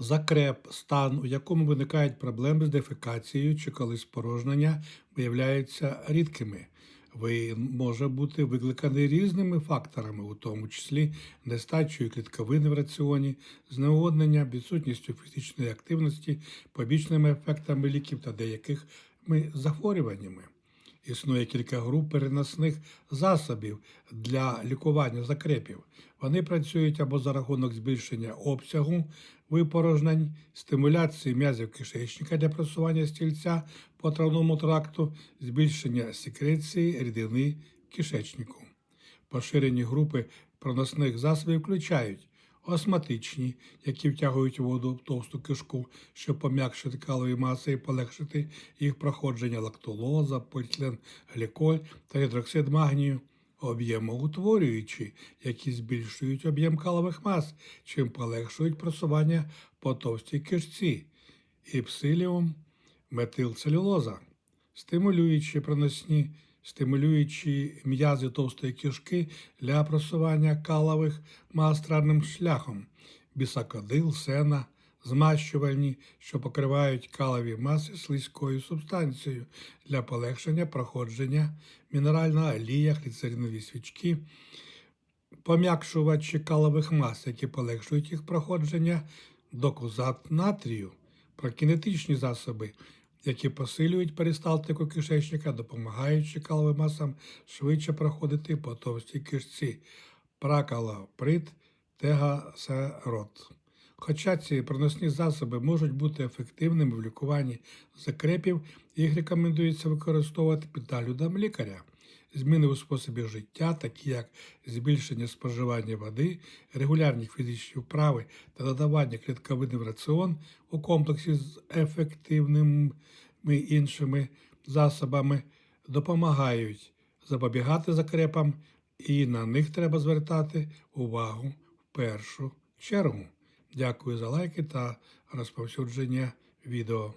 Закреп стан, у якому виникають проблеми з дефекацією чи коли спорожнення виявляються рідкими. Ви може бути викликаний різними факторами, у тому числі нестачею клітковини в раціоні, зневоднення, відсутністю фізичної активності, побічними ефектами ліків та деякими захворюваннями. Існує кілька груп переносних засобів для лікування закрепів. Вони працюють або за рахунок збільшення обсягу випорожнень, стимуляції м'язів кишечника для просування стільця по травному тракту, збільшення секреції рідини кишечнику. Поширені групи проносних засобів включають осматичні, які втягують воду в товсту кишку, щоб пом'якшити калові маси і полегшити їх проходження лактулоза, поліетиленгліколь та гідроксид магнію, об'ємоутворюючі, які збільшують об'єм калових мас, чим полегшують просування по товстій кишці, іпсиліум, метилцелюлоза, стимулюючі проносні, стимулюючі м'язи товстої кишки для просування калових мас травним шляхом, бісакодил, сена, змащувальні, що покривають калові маси слизькою субстанцією для полегшення проходження мінеральна олія, гліцеринові свічки, пом'якшувачі калових мас, які полегшують їх проходження, докузат натрію, прокінетичні засоби, які посилюють перисталтику кишечника, допомагаючи каловим масам швидше проходити по товстій кишці, пракалоприт, тегасерот. Хоча ці проносні засоби можуть бути ефективними в лікуванні закрепів, їх рекомендується використовувати під наглядом лікаря. Зміни у способі життя, такі як збільшення споживання води, регулярні фізичні вправи та додавання клітковини в раціон у комплексі з ефективними іншими засобами, допомагають запобігати закрепам, і на них треба звертати увагу в першу чергу. Дякую за лайки та розповсюдження відео.